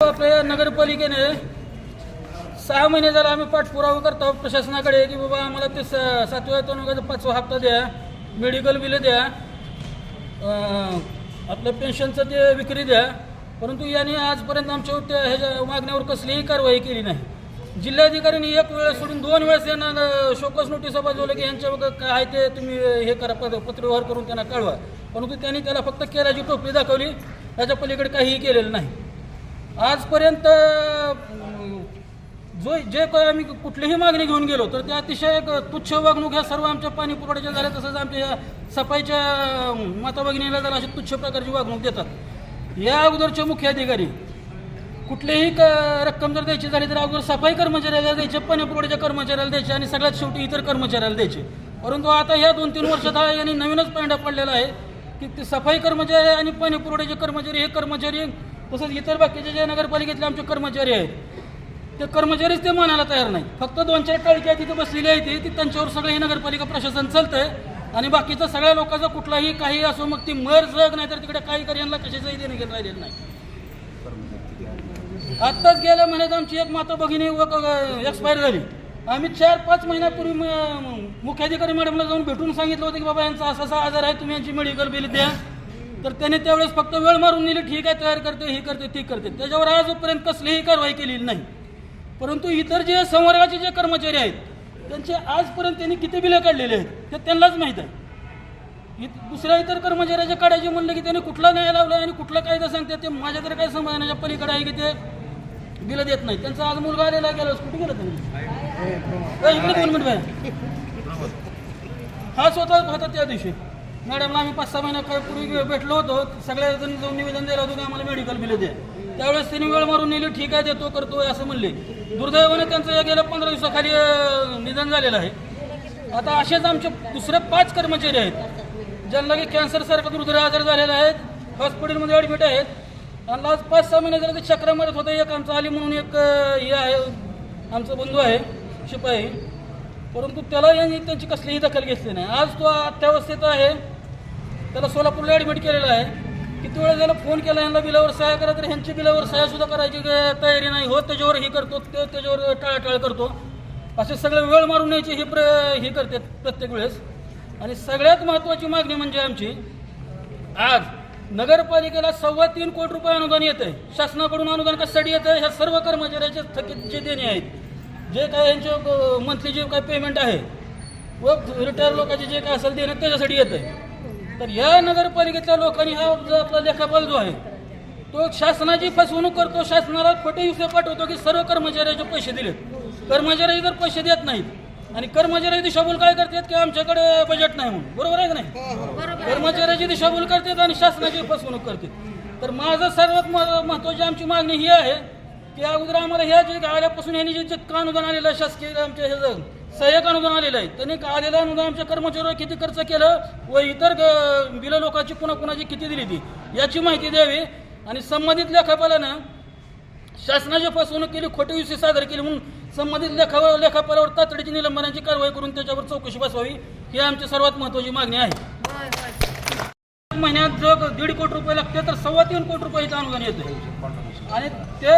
आपल्या नगरपालिकेने सहा महिने झाला आम्ही पाठपुरावा करतो. प्रशासनाकडे की बाबा आम्हाला ते स- सातव्या वेतनाचा पाचवा हप्ता द्या मेडिकल बिल द्या आपलं पेन्शनचं ते विक्री द्या. परंतु याने आजपर्यंत आमच्या त्या ह्याच्या मागण्यावर कसलीही कारवाई केली नाही. जिल्हाधिकाऱ्यांनी एक वेळ सोडून दोन वेळेस यांना शोकस नोटीसा बजावलं की यांच्या काय आहे ते तुम्ही हे करा पद पत्रव्यवहार करून त्यांना कळवा. परंतु त्यांनी त्याला फक्त केराची टोपली दाखवली त्याच्या पलीकडे काहीही केलेलं नाही. आजपर्यंत जो जे काय आम्ही कुठलीही मागणी घेऊन गेलो तर ते अतिशय तुच्छ वागणूक ह्या सर्व आमच्या पाणी पुरवठ्याच्या झाल्या तसंच आमच्या या सफाईच्या माता भगिनीला जरा अशी तुच्छ प्रकारची वागणूक देतात. या अगोदरचे मुख्य अधिकारी कुठलीही क रक्कम जर द्यायची झाली तर अगोदर सफाई कर्मचाऱ्याला द्यायचे पाणी पुरवठ्याच्या कर्मचाऱ्याला द्यायचे आणि सगळ्यात शेवटी इतर कर्मचाऱ्याला द्यायचे. परंतु आता ह्या दोन तीन वर्षात हा यांनी नवीनच पांडा पडलेला आहे की ते सफाई कर्मचारी आणि पाणी पुरवठ्याचे कर्मचारी हे कर्मचारी तसंच इतर बाकीचे जे नगरपालिकेतले आमचे कर्मचारी आहेत ते कर्मचारीच ते मानायला तयार नाही फक्त दोन चार टाळक्या तिथे बसलेली आहे ती ती त्यांच्यावर सगळं हे नगरपालिका प्रशासन चालतंय. आणि बाकीचं सगळ्या लोकांचं कुठलाही काही असो मग ती मर जग नाही तर तिकडे काही कर यांना कशाचंही देणं घेणं राहिलेलं नाही. आत्ताच गेल्या महिन्यात आमची एक माता भगिनी एक्सपायर झाली. आम्ही चार पाच महिन्यापूर्वी मुख्याधिकारी मॅडमला जाऊन भेटून सांगितलं होतं की बाबा यांचा असा असा आजार आहे तुम्ही यांची मेडिकल बिल द्या. तर त्याने त्यावेळेस फक्त वेळ मारून नेली ठीक आहे तयार करते हे करते ती करते. त्याच्यावर आजपर्यंत कसलीही कारवाई केलेली नाही. परंतु इतर जे संवर्गाचे जे कर्मचारी आहेत त्यांचे आजपर्यंत त्यांनी किती बिलं काढलेले आहेत ते त्यांनाच माहीत आहे. दुसऱ्या इतर कर्मचाऱ्याचे काढायचे म्हणलं की त्याने कुठला न्याय लावला आणि कुठला कायदा सांगते ते माझ्या तरी काय समाधानाच्या पलीकडे आहे की ते बिलं देत नाही त्यांचा आज मुलगा आलेला गेला कुठे गेला त्यांनी? इकडे दोन मिनिट हा स्वतः होता त्या दिवशी. मॅडमला आम्ही पाच सहा महिन्यापूर्वी भेटलो होतो. सगळ्या जण जाऊन निवेदन दिलं होतं की आम्हाला मेडिकल बिलं द्या. त्यावेळेस त्यांनी वेळ मारून नेली ठीक आहे देतो करतो असं म्हणले. दुर्दैवाने त्यांचं या गेल्या पंधरा दिवसाखाली निधन झालेलं आहे. आता असेच आमचे दुसरे पाच कर्मचारी आहेत ज्यांना की कॅन्सर सारखा दुर्धर आजार झालेला आहेत हॉस्पिटलमध्ये ॲडमिट आहेत. आणि आज पाच सहा महिने झाले ते चक्र मारत होतं एक आमचं आली म्हणून एक हे आहे आमचा बंधू आहे शिपाई. परंतु त्याला यांनी त्यांची कसलीही दखल घेतली नाही. आज तो अत्यावस्थेत आहे त्याला सोलापूरला ॲडमिट केलेला आहे. किती वेळा त्याला फोन केला यांना बिलावर सह्या करा तर ह्यांची बिलावर सह्या सुद्धा करायची तयारी नाही. हो त्याच्यावर हे करतो ते त्याच्यावर टाळाटाळ करतो. असे सगळे वेळ मारून यायची हे प्र हे करते प्रत्येक वेळेस. आणि सगळ्यात महत्त्वाची मागणी म्हणजे आमची आज नगरपालिकेला सव्वा तीन कोटी रुपये अनुदान येत आहे शासनाकडून अनुदान कशासाठी येतं ह्या सर्व कर्मचाऱ्याचे थकीत जे देणे आहेत जे काय यांचे मंथली जे काय पेमेंट आहे व रिटायर लोकांचे जे काय असेल देणं त्याच्यासाठी येत आहे तर या नगरपालिकेतल्या लोकांनी हा जो आपला लेखापाल जो आहे तो शासनाची फसवणूक करतो. शासनाला खोटे युसे पाठवतो की सर्व कर्मचाऱ्याचे पैसे दिलेत. कर्मचारी जर पैसे देत नाहीत आणि कर्मचारी दिशाभूल काय करतात की आमच्याकडे बजेट नाही म्हणून. बरोबर आहे का नाही? कर्मचाऱ्याची दिशाभूल करतात आणि शासनाची फसवणूक करतात. तर माझं सर्वात महत्त्वाची आमची मागणी ही आहे की अगोदर आम्हाला ह्या जे आल्यापासून यांनी जे जितकं अनुदान आलेलं शासकीय आमच्या ह्याचं सहाय्यक अनुदान आलेलं आहे. त्यांनी आलेलं अनुदान आमच्या कर्मचाऱ्यावर किती खर्च केलं? व इतर ग- बिलं लोकांची पुन्हा कुणाची किती दिली ती? याची माहिती द्यावी. आणि संबंधित लेखापालानं शासनाची फसवणूक केली खोटे विषय सादर केले म्हणून संबंधित लेखा लेखापालावर तातडीची निलंबनाची कारवाई करून त्याच्यावर चौकशी बसवावी. ही आमची सर्वात महत्त्वाची मागणी आहे. महिन्यात जर दीड कोटी रुपये लागते तर सव्वा तीन कोटी रुपये इथं अनुदान येतं आणि ते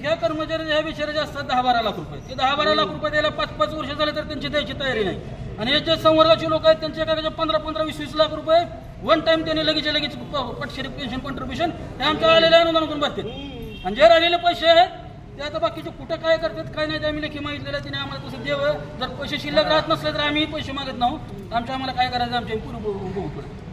ह्या कर्मचारी ह्या बिचाराचे असतात दहा बारा लाख रुपये. ते दहा बारा लाख रुपये द्यायला पाच पाच वर्ष झाले तर त्यांची द्यायची तयारी नाही. आणि हे जे संवर्गाचे लोक आहेत त्यांचे एखाद्याचे पंधरा पंधरा वीस वीस लाख रुपये वन टाइम त्यांनी लगेच लगेच पटशेरी पेन्शन कॉन्ट्रीब्युशन हे आमच्या आलेल्या अनुदानातून भरतात आणि जे राहिलेले पैसे आहेत ते आता बाकीचे कुठं काय करतात काय नाही ते आम्ही लेखी मागितलेलं तिने आम्हाला तसं देव. जर पैसे शिल्लक राहत नसले तर आम्ही पैसे मागत नाहो. आमच्या आम्हाला काय करायचं? आमच्या पूर्ण बघू पडतो